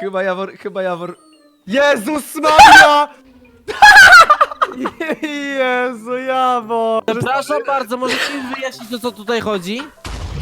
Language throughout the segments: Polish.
Chyba Jawor, chyba Jawor... Jezus Maria! Jezu, Jawo! Przepraszam bardzo, możecie mi wyjaśnić o co tutaj chodzi?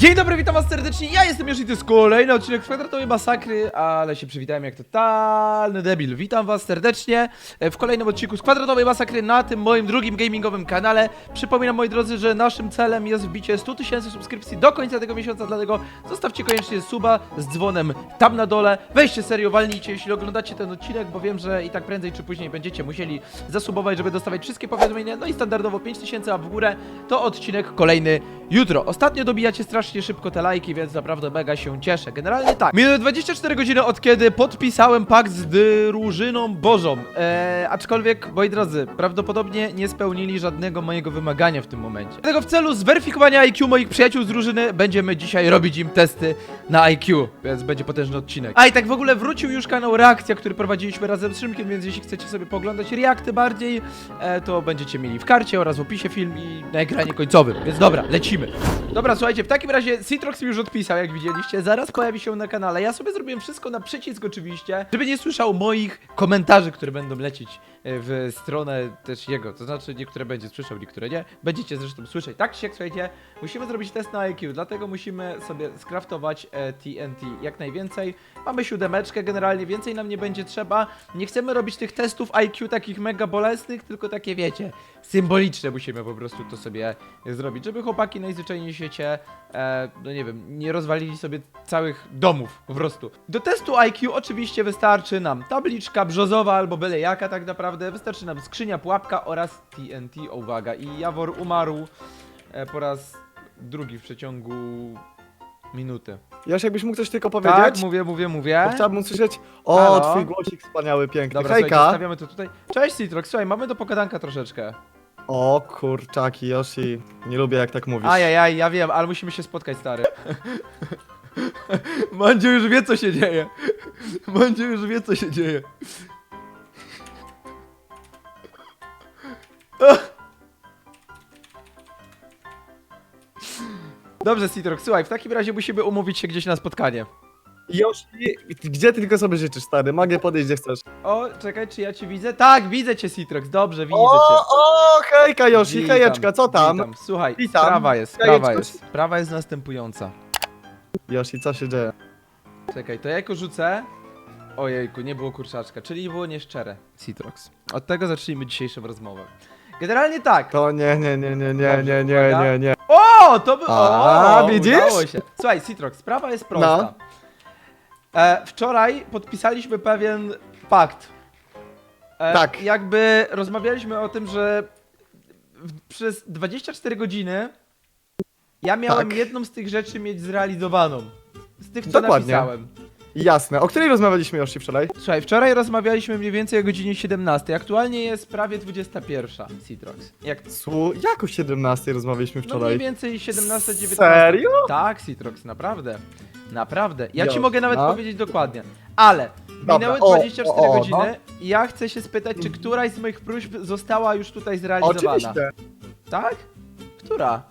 Dzień dobry, witam was serdecznie, ja jestem już i to jest kolejny odcinek kwadratowej masakry, ale się przywitałem jak totalny debil. Witam was serdecznie e, w kolejnym odcinku z kwadratowej masakry na tym moim drugim gamingowym kanale. Przypominam moi drodzy, że naszym celem jest wbicie 100 tysięcy subskrypcji do końca tego miesiąca, dlatego zostawcie koniecznie suba z dzwonem tam na dole. Weźcie serio, walnijcie, jeśli oglądacie ten odcinek, bo wiem, że i tak prędzej czy później będziecie musieli zasubować, żeby dostawać wszystkie powiadomienia. No i standardowo 5000, a w górę to odcinek kolejny jutro. Ostatnio dobijacie strasznie szybko te lajki, więc naprawdę mega się cieszę. Generalnie tak. Minęły 24 godziny od kiedy podpisałem pakt z drużyną Bożą. Eee, aczkolwiek, moi drodzy, prawdopodobnie nie spełnili żadnego mojego wymagania w tym momencie. Dlatego w celu zweryfikowania IQ moich przyjaciół z drużyny będziemy dzisiaj robić im testy na IQ, więc będzie potężny odcinek. A i tak w ogóle wrócił już kanał Reakcja, który prowadziliśmy razem z Szymkiem, więc jeśli chcecie sobie poglądać reakty bardziej, e, to będziecie mieli w karcie oraz w opisie film i na ekranie końcowym. Więc dobra, lecimy. Dobra, słuchajcie, w takim razie Citrox mi już odpisał, jak widzieliście, zaraz pojawi się na kanale. Ja sobie zrobiłem wszystko na przycisk oczywiście, żeby nie słyszał moich komentarzy, które będą lecieć w stronę też jego. To znaczy, niektóre będzie słyszał, niektóre nie. Będziecie zresztą słyszeć. Tak jak słuchajcie, musimy zrobić test na IQ, dlatego musimy sobie skraftować e, TNT jak najwięcej. Mamy siódemeczkę, generalnie więcej nam nie będzie trzeba. Nie chcemy robić tych testów IQ takich mega bolesnych, tylko takie wiecie, symboliczne musimy po prostu to sobie zrobić, żeby chłopaki najzwyczajniej świecie, e, no nie wiem, nie rozwalili sobie całych domów po prostu. Do testu IQ oczywiście wystarczy nam tabliczka brzozowa albo byle jaka tak naprawdę, wystarczy nam skrzynia, pułapka oraz TNT, o, uwaga, i Jawor umarł e, po raz drugi w przeciągu minuty. Joś, jakbyś mógł coś tylko Tak, powiedzieć? mówię, mówię, mówię. Bo chciałbym usłyszeć. O, Halo? twój głosik wspaniały, piękny. Dobra, słuchajcie, Hejka! stawiamy to tutaj. Cześć Citrox, słuchaj, mamy do pogadanka troszeczkę. O kurczaki, Yoshi. Nie lubię jak tak mówisz. Ajajaj, ja wiem, ale musimy się spotkać, stary. Mandziu już wie, co się dzieje. Mandziu już wie, co się dzieje. Dobrze, Citrox, słuchaj, w takim razie musimy umówić się gdzieś na spotkanie. Yoshi, gdzie ty tylko sobie życzysz, stary? Mogę podejść, gdzie chcesz. O, czekaj, czy ja cię widzę? Tak, widzę cię, Citrox, dobrze, widzę O, cię. o, hejka Yoshi, Witam, hejeczka, co tam? Witam. Słuchaj, Witam. sprawa jest, sprawa jest. Sprawa jest następująca. Yoshi, co się dzieje? Czekaj, to ja jako rzucę. Ojejku, nie było kurczaczka, czyli było nieszczere. Citrox. Od tego zacznijmy dzisiejszą rozmowę. Generalnie tak. To nie, nie, nie, nie, nie, nie, nie, nie, nie. O, to by. A, O, widzisz? Udało się. Słuchaj, Citrox, sprawa jest prosta. No. E, wczoraj podpisaliśmy pewien pakt. E, Tak. Jakby rozmawialiśmy o tym, że w, przez 24 godziny ja miałem Tak. jedną z tych rzeczy mieć zrealizowaną. Z tych, co Dokładnie. napisałem. Jasne. O której rozmawialiśmy Yoshi wczoraj? Słuchaj, wczoraj rozmawialiśmy mniej więcej o godzinie 17. Aktualnie jest prawie 21. Citrox. Jak Słu, jak o 17 rozmawialiśmy no wczoraj? mniej więcej 17 19 Serio? Tak, Citrox, naprawdę. Naprawdę. Ja ci Jasne. mogę nawet powiedzieć dokładnie. Ale Dobra, minęły o, 24 o, o, godziny i ja chcę się spytać, czy któraś z moich próśb została już tutaj zrealizowana. Oczywiście. Tak? Która?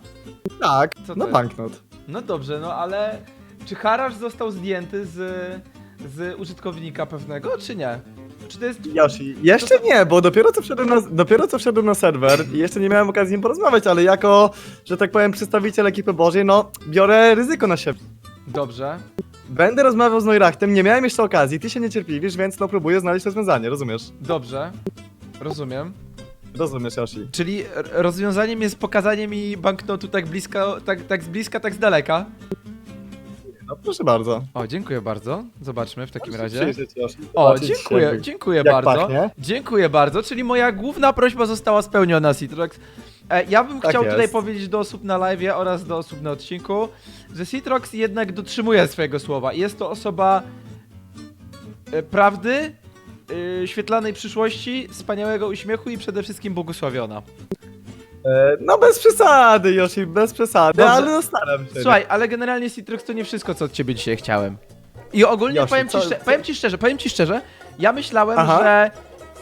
Tak, Co to no jest? banknot. No dobrze, no ale czy haraż został zdjęty z, z użytkownika pewnego, czy nie? Czy to jest Yoshi, jeszcze nie, bo dopiero co, wszedłem na, dopiero co wszedłem na serwer i jeszcze nie miałem okazji z nim porozmawiać, ale jako, że tak powiem, przedstawiciel ekipy Bożej, no, biorę ryzyko na siebie. Dobrze. Będę rozmawiał z Neurachtem, nie miałem jeszcze okazji, ty się niecierpliwisz, więc no próbuję znaleźć rozwiązanie, rozumiesz? Dobrze. Rozumiem. Rozumiesz, Yoshi. Czyli r- rozwiązaniem jest pokazanie mi banknotu tak blisko, tak, tak z bliska, tak z daleka. No proszę bardzo. O, dziękuję bardzo. Zobaczmy w takim razie. O, dziękuję, dziękuję jak bardzo. pachnie. Dziękuję bardzo, czyli moja główna prośba została spełniona, Citrox. E, ja bym Tak chciał jest. tutaj powiedzieć do osób na live oraz do osób na odcinku, że Citrox jednak dotrzymuje swojego słowa. Jest to osoba e, prawdy, e, świetlanej przyszłości, wspaniałego uśmiechu i przede wszystkim błogosławiona. E, no bez przesady, Yoshi, bez przesady, Dobrze. ale no staram się. Słuchaj, ale generalnie Citrox to nie wszystko, co od ciebie dzisiaj chciałem. I ogólnie powiem, ci co- szcze- co- powiem ci szczerze, powiem ci szczerze, ja myślałem, Aha. że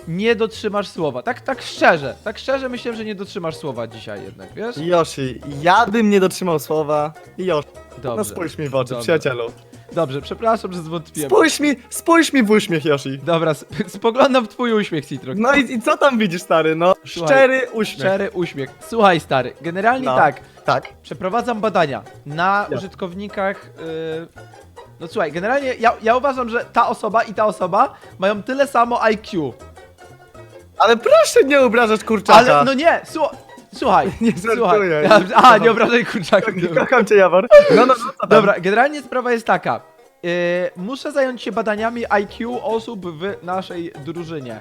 nie dotrzymasz słowa. Tak, tak szczerze, tak szczerze myślałem, że nie dotrzymasz słowa dzisiaj jednak, wiesz? Yoshi, ja bym nie dotrzymał słowa. Yoshi, no Dobrze. spójrz mi w oczy, przyjacielu. Dobrze, przepraszam, że zwątpiłem. Spójrz mi, spójrz mi w uśmiech, Yoshi. Dobra, sp spoglądam w twój uśmiech, Citrox. No i, i co tam widzisz, stary, no? Słuchaj, Szczery uśmiech. Szczery uśmiech. Słuchaj, stary, generalnie No. tak. Tak. Przeprowadzam badania na Ja. użytkownikach. Yy... No słuchaj, generalnie ja, ja uważam, że ta osoba i ta osoba mają tyle samo IQ. Ale proszę nie obrażać kurczaka. Ale no nie, słu- słuchaj. Nie słuchaj. żartuję. Ja, a, nie obrażaj kurczaka. Dobra. Kocham cię, Jawor. No, no, no, tam? Dobra, generalnie sprawa jest taka. Yy, muszę zająć się badaniami IQ osób w naszej drużynie.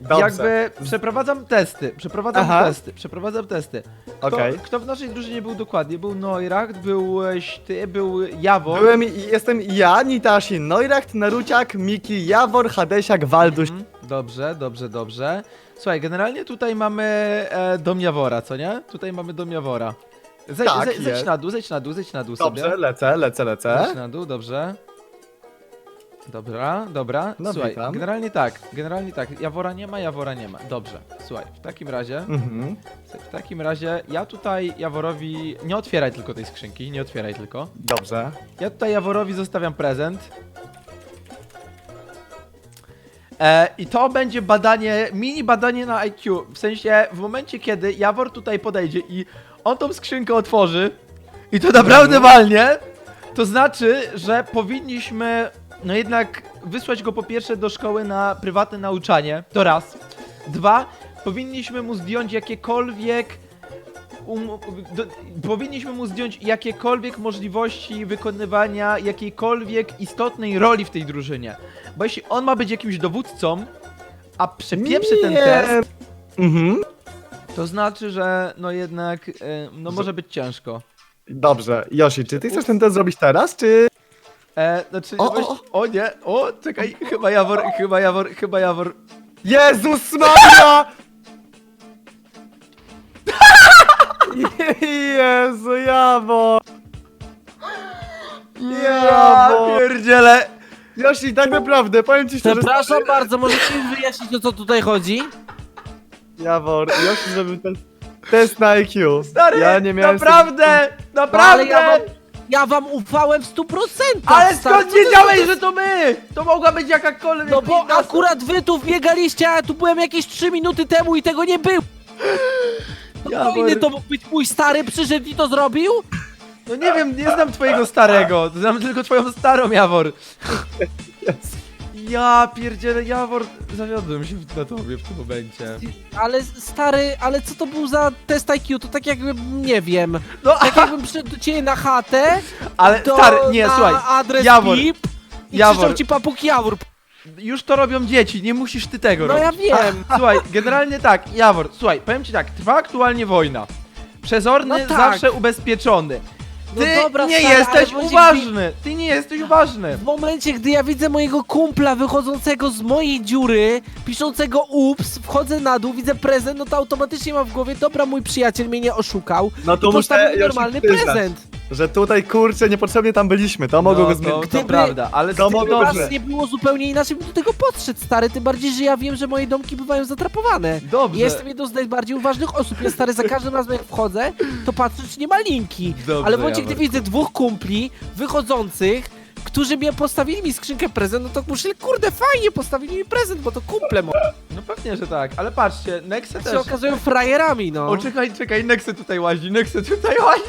Dobrze. Jakby przeprowadzam testy, przeprowadzam Aha. testy, przeprowadzam testy. Kto, Okej. kto w naszej drużynie był dokładnie? Był Neuracht, byłeś ty, był Jawor. Byłem i jestem ja, Nitashi, Neuracht, Naruciak, Miki, Jawor, Hadesiak, Walduś. Mhm, Dobrze, dobrze, dobrze. Słuchaj, generalnie tutaj mamy e, dom Jawora, co nie? Tutaj mamy dom Jawora. Zejdź, Tak, zejdź, zejdź jest. na dół, zejdź na dół, zejdź na dół Dobrze, sobie. lecę, lecę, lecę. Zejdź na dół, dobrze. Dobra, dobra. No, Słuchaj, witam. generalnie tak, generalnie tak. Jawora nie ma, Jawora nie ma. Dobrze, słuchaj, w takim razie, Mhm. w takim razie ja tutaj Jaworowi, nie otwieraj tylko tej skrzynki, nie otwieraj tylko. Dobrze. Ja tutaj Jaworowi zostawiam prezent. E, I to będzie badanie, mini badanie na IQ. W sensie, w momencie kiedy Jawor tutaj podejdzie i on tą skrzynkę otworzy i to naprawdę walnie, to znaczy, że powinniśmy no jednak wysłać go po pierwsze do szkoły na prywatne nauczanie. To raz. Dwa, powinniśmy mu zdjąć jakiekolwiek um, do, powinniśmy mu zdjąć jakiekolwiek możliwości wykonywania jakiejkolwiek istotnej roli w tej drużynie. Bo jeśli on ma być jakimś dowódcą, a przepieprzy ten Nie. test, Mhm. to znaczy, że no jednak, e, no Że- może być ciężko. Dobrze. Yoshi, czy ty chcesz ten test zrobić teraz, czy... E, znaczy, O, weź- o, o nie, o, czekaj, chyba Jawor, chyba Jawor, chyba Jawor. Jezus Maria! Jezu, Jawor! Ja Jawor! pierdzielę! Yoshi, tak naprawdę, powiem ci szczerze... Przepraszam bardzo, możecie mi wyjaśnić o co tutaj chodzi? Jawor, Yoshi zrobił ten test na IQ. Stary, ja nie miałem... naprawdę, No, naprawdę! ale ja wam, ja wam ufałem w 100%! Ale stary, skąd co to wiedziałeś, że to my? To mogła być jakakolwiek No bo inna akurat wy tu wbiegaliście, a ja tu byłem jakieś 3 minuty temu i tego nie było! No Jawor. Kto inny to mógł być mój stary, przyszedł i to zrobił? No nie wiem, nie znam twojego starego, znam tylko twoją starą, Jawor. Ja pierdzielę, Jawor, zawiodłem się na tobie w tym momencie. Ale stary, ale co to był za test IQ? To tak jakbym, nie wiem, No, tak jakbym przyszedł do ciebie na chatę, ale to stary, nie, na słuchaj, adres Jawor, PIP i Jawor. krzyczał ci papuk Jawór. Już to robią dzieci, nie musisz ty tego No robić. ja wiem. Słuchaj, generalnie tak, Jawor, słuchaj, powiem ci tak, trwa aktualnie wojna. Przezorny No tak. zawsze ubezpieczony. No Ty dobra, nie stary, jesteś ale uważny, ty nie jesteś uważny. W momencie, gdy ja widzę mojego kumpla wychodzącego z mojej dziury, piszącego ups, wchodzę na dół, widzę prezent, no to automatycznie mam w głowie, dobra, mój przyjaciel mnie nie oszukał. No To muszę, Yoshi, normalny przyznać, prezent. Że tutaj, kurczę, niepotrzebnie tam byliśmy, to mogło no, go to, zmienić. to Gdyby- prawda, ale to mogło dobrze. nie było zupełnie inaczej, bym do tego podszedł, stary, tym bardziej, że ja wiem, że moje domki bywają zatrapowane. Dobrze. Jestem jedną z najbardziej uważnych osób. Ja stary, za każdym razem jak wchodzę, to patrzę, czy nie ma linki. Dobrze, Ale w momencie, gdy widzę dwóch kumpli wychodzących, którzy mnie postawili mi skrzynkę prezent, no to muszę, kurde, fajnie, postawili mi prezent, bo to kumple moi. No pewnie, że tak, ale patrzcie, Nexe się też. okazują frajerami, no. O, czekaj, czekaj, Nexe tutaj łazi, Nexe tutaj łazi.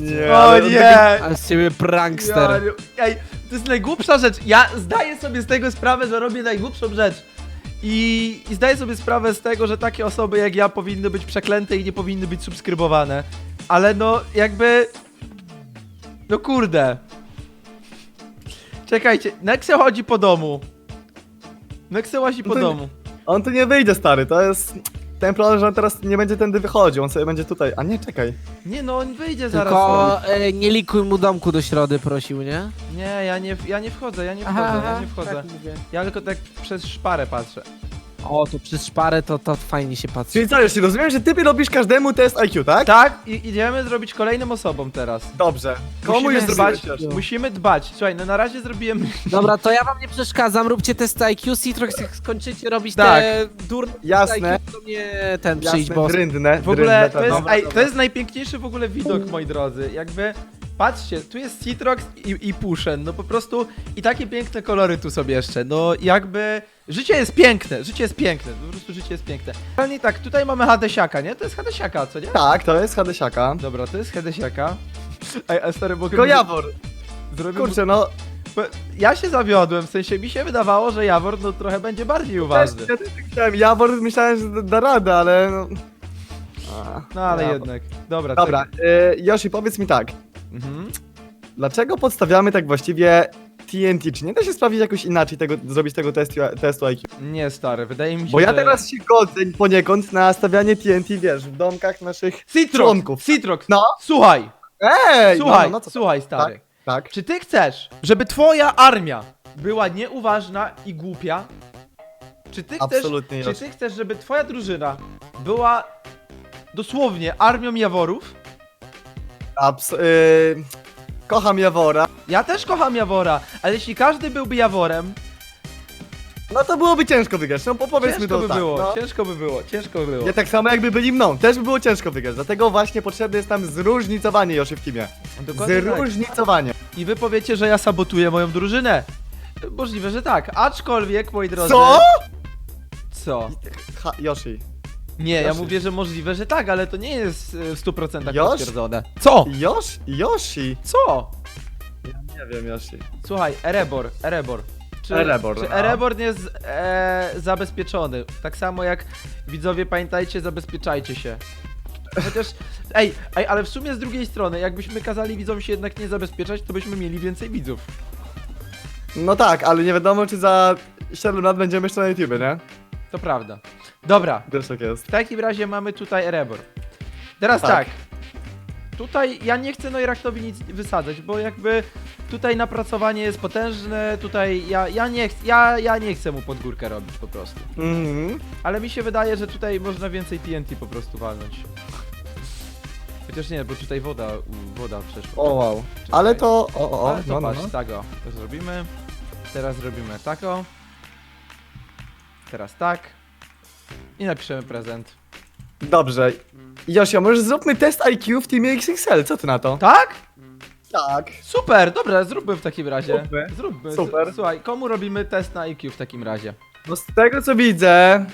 Nie, O ale- nie! Ale z ciebie prankster. Ja, nie- Ej, to jest najgłupsza rzecz. Ja zdaję sobie z tego sprawę, że robię najgłupszą rzecz. I, I zdaję sobie sprawę z tego, że takie osoby jak ja powinny być przeklęte i nie powinny być subskrybowane. Ale no, jakby. No kurde. Czekajcie, Nexe chodzi po domu. Nexe łazi po No to domu. On tu nie wyjdzie, stary, to jest... Ten problem, że on teraz nie będzie tędy wychodził, on sobie będzie tutaj... A nie, czekaj. Nie no, on wyjdzie zaraz. Tylko e, nie likuj mu domku do środy, prosił, nie? Nie, ja nie, ja nie wchodzę, ja nie wchodzę, ja nie wchodzę. tak mówię. Ja tylko tak przez szparę patrzę. O, to przez szparę to, to fajnie się patrzy. Czyli co, jeśli rozumiem, że ty robisz każdemu test IQ, tak? Tak, i idziemy zrobić kolejnym osobom teraz. Dobrze. Komu Musimy już dbać, zrobiłeś, musimy dbać. Słuchaj, no na razie zrobiłem... Dobra, to ja wam nie przeszkadzam, róbcie testy IQ, Citrox, jak skończycie robić Tak. te durne testy Jasne. IQ, to mnie ten przyjść, Jasne, bo... drędne, W ogóle to jest, dobra. to jest najpiękniejszy w ogóle widok, moi drodzy. Jakby Patrzcie, tu jest Citrox i, i Pushen, no po prostu i takie piękne kolory tu sobie jeszcze, no jakby życie jest piękne, życie jest piękne, po prostu życie jest piękne. Ale tak, tutaj mamy Hadesiaka, nie? To jest Hadesiaka, co nie? Tak, to jest Hadesiaka. Dobra, to jest Hadesiaka. Ej, a stary, mogę... Tylko Jawor. Zrobię... Kurczę, no. Bo Ja się zawiodłem, w sensie mi się wydawało, że Jawor no trochę będzie bardziej uważny. Ja też tak chciałem. Jawor myślałem, że da radę, ale no. A, No ale Jawor. jednak. Dobra, Dobra, y, Yoshi, powiedz mi tak. Mhm. Dlaczego podstawiamy tak właściwie TNT? Czy nie da się sprawdzić jakoś inaczej tego, zrobić tego testu, testu IQ? Nie, stary, wydaje mi się, Bo ja że... teraz się godzę poniekąd na stawianie TNT, wiesz, w domkach naszych Citrox! członków. Citrox! No. Słuchaj! Ej! Słuchaj, no, no co? słuchaj, stary. Tak. Czy ty chcesz, żeby twoja armia była nieuważna i głupia? Czy ty chcesz, Absolutnie, czy ty chcesz, żeby twoja drużyna była dosłownie armią Jaworów? Abs- y, kocham Jawora. Ja też kocham Jawora, ale jeśli każdy byłby Jaworem, No to byłoby ciężko wygrać, no po- powiedzmy ciężko to by tak. było, no. ciężko by było, ciężko by było. Nie tak samo jakby byli mną, też by było ciężko wygrać, dlatego właśnie potrzebne jest nam zróżnicowanie Yoshi w teamie. Dokładnie tak. Zróżnicowanie. I wy powiecie, że ja sabotuję moją drużynę. Możliwe, że tak, aczkolwiek, moi drodzy... Co? Co? Ha, Yoshi. Nie, ja Yoshi. mówię, że możliwe, że tak, ale to nie jest e, w 100% Yoshi? potwierdzone. Co? Yoshi? Yoshi? Co? Ja nie wiem, Yoshi. Słuchaj, Erebor, Erebor. Czy, Erebor, czy no. Erebor nie jest e, zabezpieczony? Tak samo jak widzowie, pamiętajcie, zabezpieczajcie się. Chociaż, ej, ej, ale w sumie z drugiej strony, jakbyśmy kazali widzom się jednak nie zabezpieczać, to byśmy mieli więcej widzów. No tak, ale nie wiadomo czy za 7 lat będziemy jeszcze na YouTube, nie? To prawda. Dobra, jest. w takim razie mamy tutaj Erebor. Teraz tak. Tak. Tutaj ja nie chcę Neurachtowi nic wysadzać, bo jakby tutaj napracowanie jest potężne, tutaj ja, ja, nie, ch- ja, ja nie chcę mu pod górkę robić po prostu. Mhm. Ale mi się wydaje, że tutaj można więcej TNT po prostu walnąć. Chociaż nie, bo tutaj woda, u, woda przeszła. O wow. Ale to... O, o, o. Ale to no, no, patrz, no. tak o, to zrobimy. Teraz zrobimy tak o. Teraz tak. I napiszemy prezent. Dobrze. Yoshi, a może zróbmy test IQ w teamie XXL, co ty na to? Tak? Tak. Super, dobra, zróbmy w takim razie. Zróbmy. Zróbmy. Super. Słuchaj, komu robimy test na IQ w takim razie? No z tego co widzę...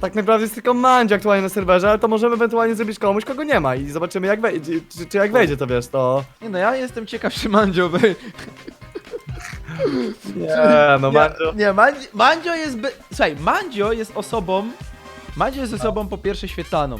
Tak naprawdę jest tylko Mandzio aktualnie na serwerze, ale to możemy ewentualnie zrobić komuś, kogo nie ma i zobaczymy jak wejdzie, czy, czy jak wejdzie to wiesz, to... Nie no, ja jestem ciekaw, czy Mandzio by... Nie, no Nie, Mandzio... nie Mandzio, Mandzio jest... By... Słuchaj, Mandzio jest osobą... Mandzio jest osobą po pierwsze świetlaną.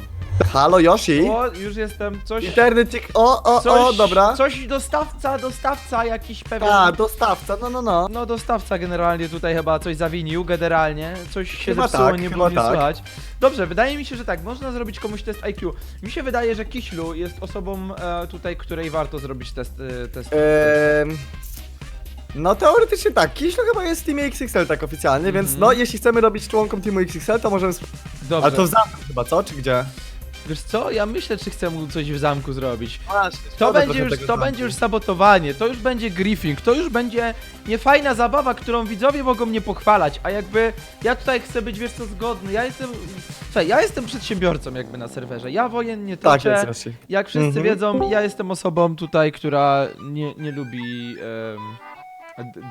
Halo Yoshi? O, już jestem coś... Internet, cik- o, o, coś, o, dobra. Coś dostawca, dostawca jakiś pewien... A, dostawca, no, no, no. No dostawca generalnie tutaj chyba coś zawinił, generalnie. Coś się Chyba zepsuło, tak, nie chyba było mnie tak. słychać. Dobrze, wydaje mi się, że tak, można zrobić komuś test IQ. Mi się wydaje, że Kiślu jest osobą e, tutaj, której warto zrobić test. E, test. Ehm, no teoretycznie tak, Kiślo chyba jest w teamie XXL tak oficjalnie, więc Mhm. no jeśli chcemy robić członkom teamu XXL, to możemy... Sp- Dobrze. Ale to w zamku chyba, co? Czy gdzie? Wiesz co, ja myślę, czy chcę mu coś w zamku zrobić. Właśnie, To będzie już, to będzie już sabotowanie, to już będzie griefing, to już będzie niefajna zabawa, którą widzowie mogą mnie pochwalać, a jakby ja tutaj chcę być, wiesz co, zgodny, ja jestem, słuchaj, ja jestem przedsiębiorcą jakby na serwerze, ja wojennie Tak toczę, jest, Yoshi. jak wszyscy Mhm. wiedzą, ja jestem osobą tutaj, która nie, nie lubi em,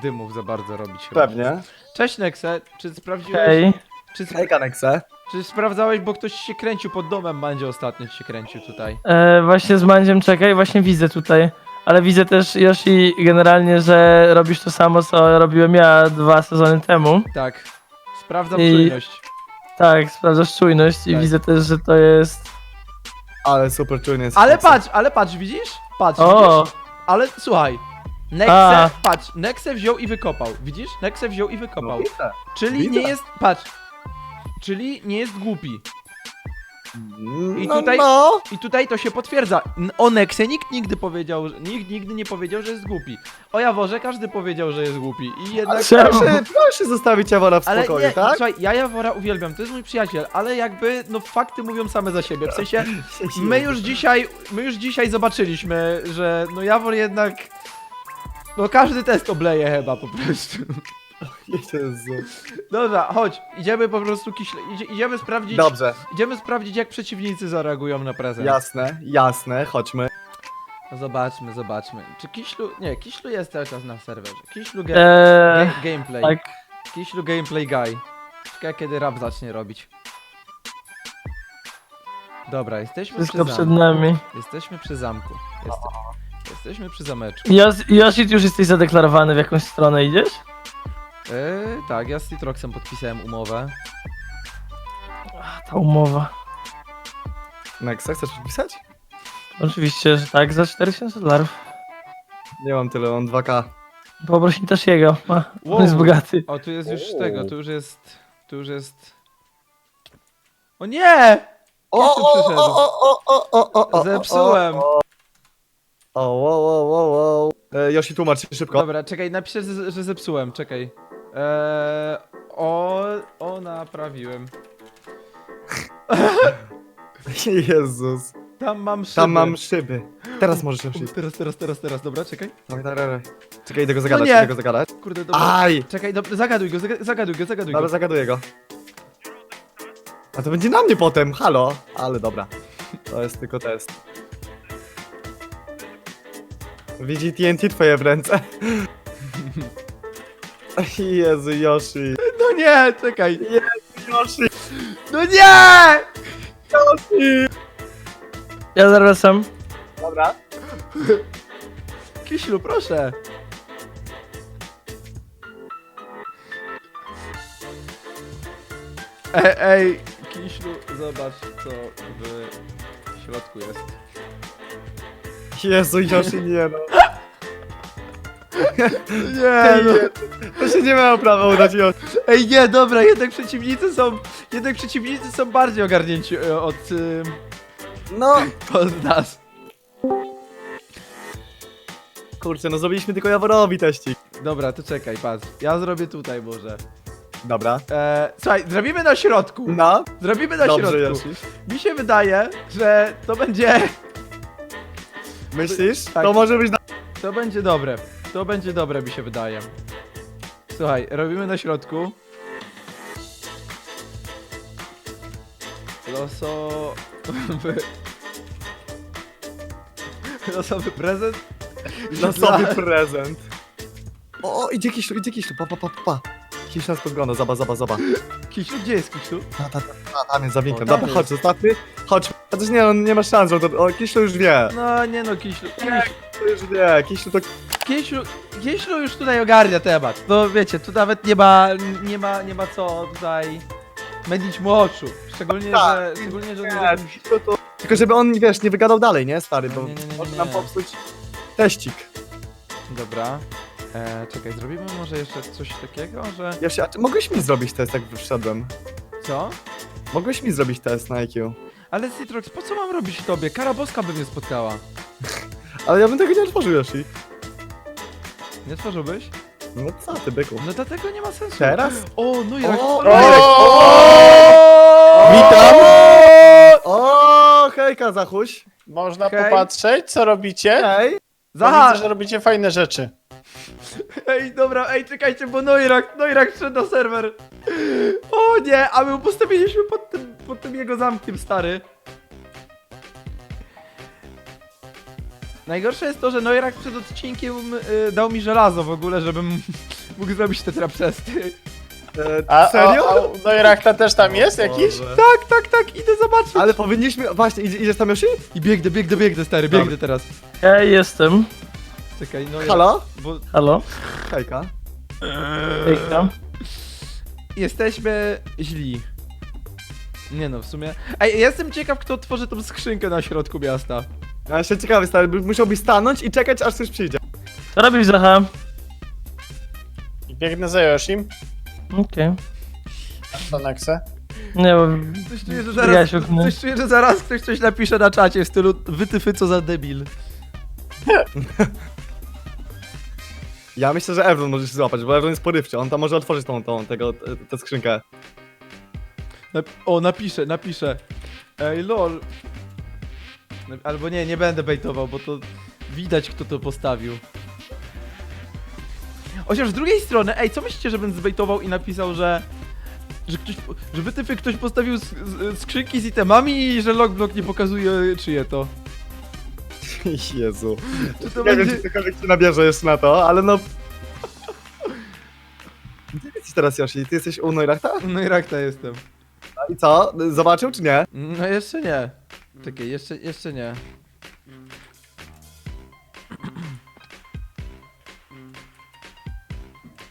dymów za bardzo robić chyba. Pewnie. Cześć Nexe, czy sprawdziłeś, Hej. czy, Hej Kanekse. czy sprawdzałeś, bo ktoś się kręcił pod domem, Mandzie ostatnio ci się kręcił tutaj. E, właśnie z Mandziem czekaj, właśnie widzę tutaj. Ale widzę też, Yoshi, generalnie, że robisz to samo, co robiłem ja dwa sezony temu. Tak, sprawdzam I- czujność. Tak, sprawdzasz czujność i Tak. widzę też, że to jest... Ale super czujny jest. Ale patrz, ale patrz, widzisz? Patrz, O, widzisz? Ale słuchaj. Nexe, A. patrz, Nexe wziął i wykopał. Widzisz? Nexe wziął i wykopał. No, widzę. Czyli widzę. nie jest, patrz. Czyli nie jest głupi. I no, tutaj- No, I tutaj to się potwierdza. N- O Nexe nikt nigdy powiedział, że, nikt nigdy nie powiedział, że jest głupi. O Jaworze każdy powiedział, że jest głupi. I jednak... ale proszę, proszę zostawić Jawora w Ale spokoju, nie, tak? słuchaj, ja Jawora uwielbiam, to jest mój przyjaciel, ale jakby, no fakty mówią same za siebie, w sensie, my już dzisiaj, my już dzisiaj zobaczyliśmy, że no Jawor jednak, no każdy test obleje chyba po prostu. Jezu. Dobra, chodź, idziemy po prostu kiśle, idzie, idziemy sprawdzić, Dobrze, idziemy sprawdzić jak przeciwnicy zareagują na prezent. jasne, jasne, chodźmy. No zobaczmy, zobaczmy. Czy Kiślu... Nie, Kiślu jest cały czas na serwerze. Kiślu ge... Eee, ge gameplay. tak. Kiślu gameplay guy. Czekaj, kiedy rap zacznie robić. Dobra, jesteśmy Wszystko przy przed zamku. nami. Jesteśmy przy zamku. Jeste... Jesteśmy przy zameczku. Jos- Yoshi, ty już jesteś zadeklarowany w jakąś stronę idziesz? Yy, tak, ja z Citroxem podpisałem umowę. Ta umowa. Nexa, chcesz podpisać? Oczywiście, że tak, za 4000 dolarów. Nie mam tyle, mam 2K. Poproś mi też jego. Ma, Wow. On jest bogaty. O, tu jest już O. tego, tu już jest... Tu już jest... O nie! O, tu o, przyszedł? o, o, o, o, o, o, Zepsułem. O, o, o, o, o. E, Yoshi, tłumacz się szybko. Dobra, czekaj, napiszę, że że zepsułem, czekaj. Eee, o, o, naprawiłem. Jezus. Tam mam szyby. Tam mam szyby. Teraz możesz O, Yoshi. Teraz, teraz, teraz, teraz, dobra, czekaj. Dawaj, dawaj, dawaj. Czekaj, idę go zagadać, nie. idę go zagadać. Kurde, dobra. Aj! Czekaj, dobra, zagaduj go, zaga- zagaduj go, zagaduj Dobra, go. zagaduję go. A to będzie na mnie potem, halo. Ale dobra. To jest tylko test. Widzi TNT twoje w ręce. Jezu, Yoshi. No nie, czekaj. Yoshi, No nie! Yoshi. Ja zaraz sam. Dobra. Kiślu, proszę. Ej, ej, Kiślu, zobacz, co w środku jest. Jezu, Yoshi, nie no. Nie, no. To się nie miało prawa udać, Yoshi. Ej, nie, dobra, jednak przeciwnicy są, jednak przeciwnicy są bardziej ogarnięci e, od, ym, No. od nas. Kurczę, no zrobiliśmy tylko Jaworowi teścik. Dobra, to czekaj, patrz, ja zrobię tutaj może. Dobra. E, słuchaj, zrobimy na środku. No. Zrobimy na Dobrze, środku. Yoshi. Mi się wydaje, że to będzie, Myślisz? Tak. To może być... na- to będzie dobre. To będzie dobre, mi się wydaje. Słuchaj, robimy na środku. Losowy... Losowy prezent? Losowy prezent. O, idzie Kiślu, idzie Kiślu, pa, pa, pa, pa. Kiślu nas podgląda, zaba, zaba, zaba. Kisiu, gdzie jest Kisiu? Ta, ta, ta, ta, tam jest za winklem. O, tam Dobra, jest. chodź, ostatni. Chodź. Chociaż nie, on nie ma szans, bo to, o, Kiślu już wie. No nie no, Kisiu. To już wie, Kiślu to... Kisiu, Kisiu już tutaj ogarnia temat. No wiecie, tu nawet nie ma, nie ma, nie ma co tutaj mędzić mu oczu. Szczególnie, Tak. że, szczególnie, że on Nie, Kiślu to... Tylko żeby on, wiesz, nie wygadał dalej, nie, stary, bo Nie, nie, nie, nie, może nie. nam popsuć teścik. Dobra. E, czekaj, zrobimy może jeszcze coś takiego, że... Ja się, a czy mogłeś mi zrobić test, jak wszedłem? Co? Mogłeś mi zrobić test na IQ. Ale Citrox, po co mam robić tobie? Kara boska by mnie spotkała. Ale ja bym tego nie otworzył, Yoshi. Nie tworzyłbyś? No co ty, byku? No dlatego nie ma sensu. Teraz? O, no i jak... O, jak- o! Witam! O, hejka, Zachuś. Można Hej. popatrzeć, co robicie? Hej. Bo Zaha! Widzę, że robicie fajne rzeczy. Ej, dobra, ej, czekajcie, bo Noirak, Noirak wszedł na serwer. O nie, a my postawiliśmy pod tym, pod tym jego zamkiem, stary. Najgorsze jest to, że Noirak przed odcinkiem y, dał mi żelazo w ogóle, żebym mógł zrobić te trapczesty. E, A, serio? A, a, no i Rakta też tam jest jakiś? Tak, tak, tak, idę zobaczyć. Ale powinniśmy... Właśnie, idzie- idziesz tam, Yoshi? I biegnę, biegnę, biegnę, stary, biegnę teraz. Ja jestem. Czekaj, Noirak. Halo? Bo Halo? Hejka. Hejka. jesteśmy źli. Nie no, w sumie... Ej, jestem ciekaw, kto tworzy tą skrzynkę na środku miasta. Ja się ciekawy, stary, by- musiałbyś stanąć i czekać, aż coś przyjdzie. Co robisz, Zacha? I biegnę za Yoshim. Okej. To Nexe. Nie, bo... Coś czuję, że Ja zaraz, się oknę. coś czuję, że zaraz ktoś coś napisze na czacie w stylu wytyfy co za debil. Ja myślę, że Evron możesz złapać, bo Evron jest porywczy, on tam może otworzyć tą, tą, tego, te- tę skrzynkę. O, napiszę, napiszę. Ej, lol. Albo nie, nie będę bejtował, bo to widać kto to postawił. Chociaż z drugiej strony, ej, co myślicie, żebym zbejtował i napisał, że... Że, ktoś, że wytyfy ktoś postawił skrzynki z itemami i że logblock nie pokazuje czyje to. Jezu. Czy to Nie wiem, będzie... czy ktokolwiek się nabierze jeszcze na to, ale no... Gdzie jesteś teraz, Yoshi? Ty jesteś u Neurachta? No i rakta jestem. I co? Zobaczył czy nie? No jeszcze nie. Czekaj, jeszcze, jeszcze nie.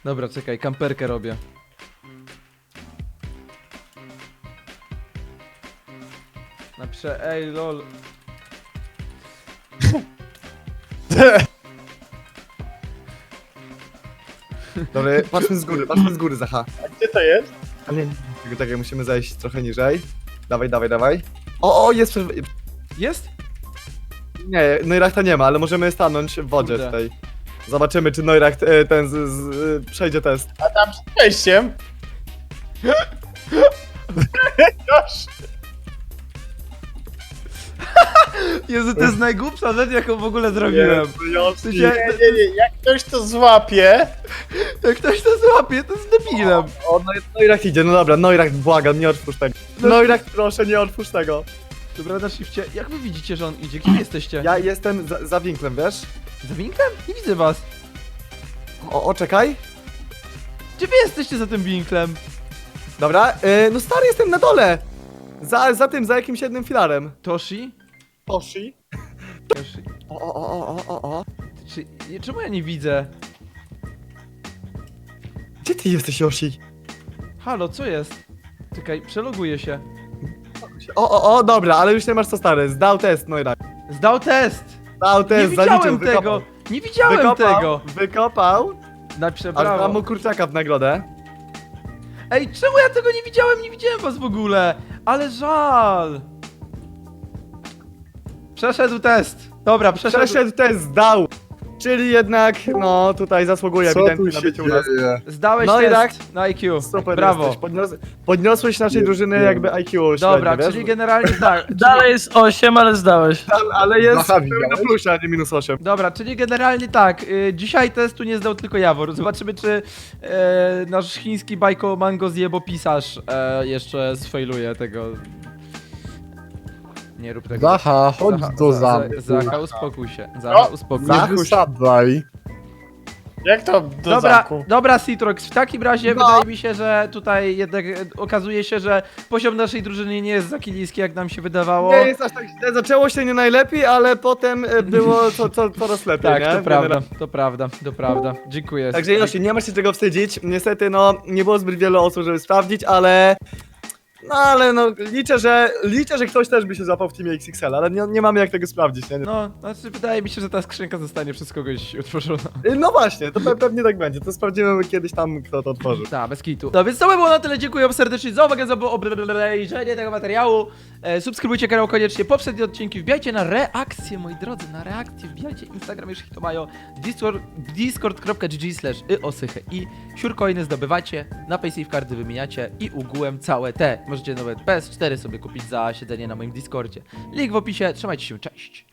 Dobra, czekaj, kamperkę robię. Napiszę, ej lol. Dobra, patrzmy z góry, patrzmy z góry, Zacha. Gdzie to jest? A nie, tylko tak, musimy zejść trochę niżej. Dawaj, dawaj, dawaj. O, o, jest przed... Jest? Nie, Neurachta nie ma, ale możemy stanąć w wodzie Kurde. tutaj. Zobaczymy, czy Neuracht e, ten z, z, e, przejdzie test. A tam przed wejściem. Jezu, to jest najgłupsza rzecz, jaką w ogóle zrobiłem. W sensie, Nie, nie, nie, jak ktoś to złapie, jak ktoś to złapie, to jest debilem. O, no, Neuracht idzie, no dobra, Neuracht, błagam, nie otwórz tego. Neuracht, proszę, nie otwórz tego. Dobra, na shifcie. Jak wy widzicie, że on idzie? Wy jesteście? Ja jestem za, za winklem, wiesz? Za winklem? Nie widzę was. O, o, czekaj. Gdzie wy jesteście za tym winklem? Dobra, e, no stary, jestem na dole. Za, za tym, za jakimś jednym filarem. Toshi? Poshi. Toshi. O, o, o, o, o, o. Czy, czemu ja nie widzę? Gdzie ty jesteś, Yoshi? Halo, co jest? Czekaj, przeloguję się. O, o, o, dobra, ale już nie masz co stary. Zdał test, Neuracht. Zdał test! Zdał Nie test, widziałem zaliczył, tego! wykopał. Nie widziałem Wykopał, tego! Wykopał, Napiszę dam brawo. mu kurczaka w nagrodę. Ej, czemu ja tego nie widziałem? Nie widziałem was w ogóle! Ale żal! Przeszedł test! Dobra, przeszedł. Przeszedł test, zdał. Czyli jednak, no, tutaj zasługuje ewidentnie na bycie u nas. Zdałeś No i test tak. na IQ. Super Brawo. jesteś. Podnios podniosłeś naszej drużyny jakby IQ Dobra, średnio, czyli wiesz? generalnie tak. Dalej jest 8, ale zdałeś. Ale- Ale jest Zacha, na widziałeś? plusie, a nie minus 8. Dobra, czyli generalnie tak. Y, dzisiaj testu nie zdał tylko Jawor. Zobaczymy, czy e, nasz chiński bajko mango zjebo pisarz e, jeszcze sfailuje tego. Nie rób tego. Zacha, chodź Zacha- do za- zamku. Zacha, uspokój się. Zacha, uspokój się. Nie wysadzaj. jak to do Dobra, zamku? dobra Citrox, w takim razie No. wydaje mi się, że tutaj jednak e, okazuje się, że poziom naszej drużyny nie jest taki niski, jak nam się wydawało. Nie jest aż tak źle, zaczęło się nie najlepiej, ale potem e, było co, co, coraz lepiej, tak, nie? to prawda, Generalnie. to prawda, to prawda. Dziękuję. Także Josi, nie ma się czego wstydzić. Niestety, no, nie było zbyt wiele osób, żeby sprawdzić, ale... No ale no, liczę, że liczę, że ktoś też by się złapał w teamie XXL, ale nie, nie mamy jak tego sprawdzić, nie? No, znaczy wydaje mi się, że ta skrzynka zostanie przez kogoś utworzona. No właśnie, to pe pewnie tak będzie. To sprawdzimy kiedyś tam, kto to otworzył. Tak, bez kitu. No więc to by było na tyle. Dziękuję wam serdecznie za uwagę, za obejrzenie tego materiału. E, subskrybujcie kanał koniecznie, poprzednie odcinki. Wbijajcie na reakcje, moi drodzy, na reakcje. Wbijajcie Instagram, jeśli to mają. Discord, discord.gg slash yosychy i siurcoiny zdobywacie, na paysafe karty wymieniacie i ugułem całe te. Możecie nawet PS4 sobie kupić za siedzenie na moim Discordzie. Link w opisie, trzymajcie się, cześć.